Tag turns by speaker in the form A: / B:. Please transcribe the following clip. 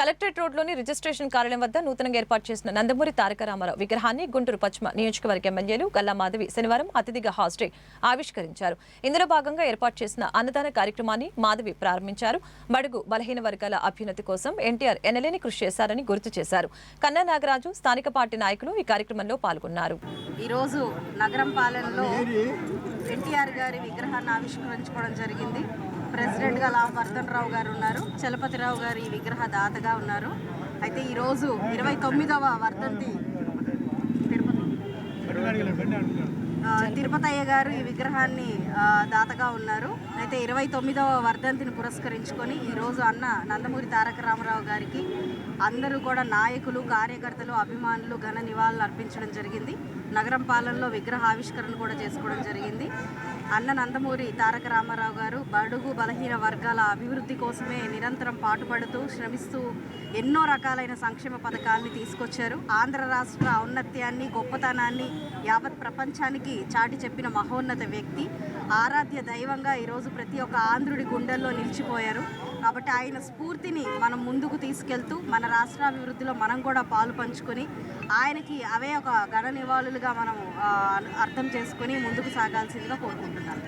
A: Collectorate రోడ్లోని registration కార్యాలయం వద్ద నూతనంగా ఏర్పాటు చేసిన నందమూరి తారక రామారావు విగ్రహాన్ని గుంటూరు పశ్చిమ నియోజకవర్గ ఎమ్మెల్యేలు గల్లా మాధవి శనివారం అతిథిగా హాజరై ఆవిష్కరించారు. ఇందులో భాగంగా ఏర్పాటు చేసిన అన్నదాన కార్యక్రమాన్ని మాధవి ప్రారంభించారు. బడుగు బలహీన వర్గాల అభ్యున్నతి కోసం ఎన్టీఆర్ ఎనలేని కృషి చేశారని గుర్తు చేశారు. కన్నా నాగరాజు స్థానిక పార్టీ నాయకులు ఈ కార్యక్రమంలో పాల్గొన్నారు.
B: ఈరోజు నగరం పాలనలో ఎన్టీఆర్ గారి విగ్రహాన్ని ఆవిష్కరించుకోవడం జరిగింది. ప్రెసిడెంట్గా లావు వర్ధన్ రావు గారు ఉన్నారు. చలపతిరావు గారు ఈ విగ్రహ దాతగా ఉన్నారు. అయితే ఈరోజు ఇరవై తొమ్మిదవ వర్ధంతి తిరుపతి. తిరుపతయ్య గారు ఈ విగ్రహాన్ని దాతగా ఉన్నారు. అయితే ఇరవై తొమ్మిదవ వర్ధంతిని పురస్కరించుకొని ఈరోజు అన్న నందమూరి తారక రామారావు గారికి అందరూ కూడా నాయకులు కార్యకర్తలు అభిమానులు ఘన నివాళులు అర్పించడం జరిగింది. నగరం పాలనలో విగ్రహ ఆవిష్కరణ కూడా చేసుకోవడం జరిగింది. అన్న నందమూరి తారక రామారావు గారు బడుగు బలహీన వర్గాల అభివృద్ధి కోసమే నిరంతరం పాటుపడుతూ శ్రమిస్తూ ఎన్నో రకాలైన సంక్షేమ పథకాల్ని తీసుకొచ్చారు. ఆంధ్ర రాష్ట్ర ఔన్నత్యాన్ని గొప్పతనాన్ని యావత్ ప్రపంచానికి చాటి చెప్పిన మహోన్నత వ్యక్తి. ఆరాధ్య దైవంగా ఈరోజు ప్రతి ఒక్క ఆంధ్రుడి గుండెల్లో నిలిచిపోయారు. కాబట్టి ఆయన స్ఫూర్తిని మనం ముందుకు తీసుకెళ్తూ మన రాష్ట్రాభివృద్ధిలో మనం కూడా పాలు పంచుకొని ఆయనకి అవే ఒక ఘన నివాళులుగా మనం అర్థం చేసుకొని ముందుకు సాగాల్సిందిగా కోరుకుంటున్నాను.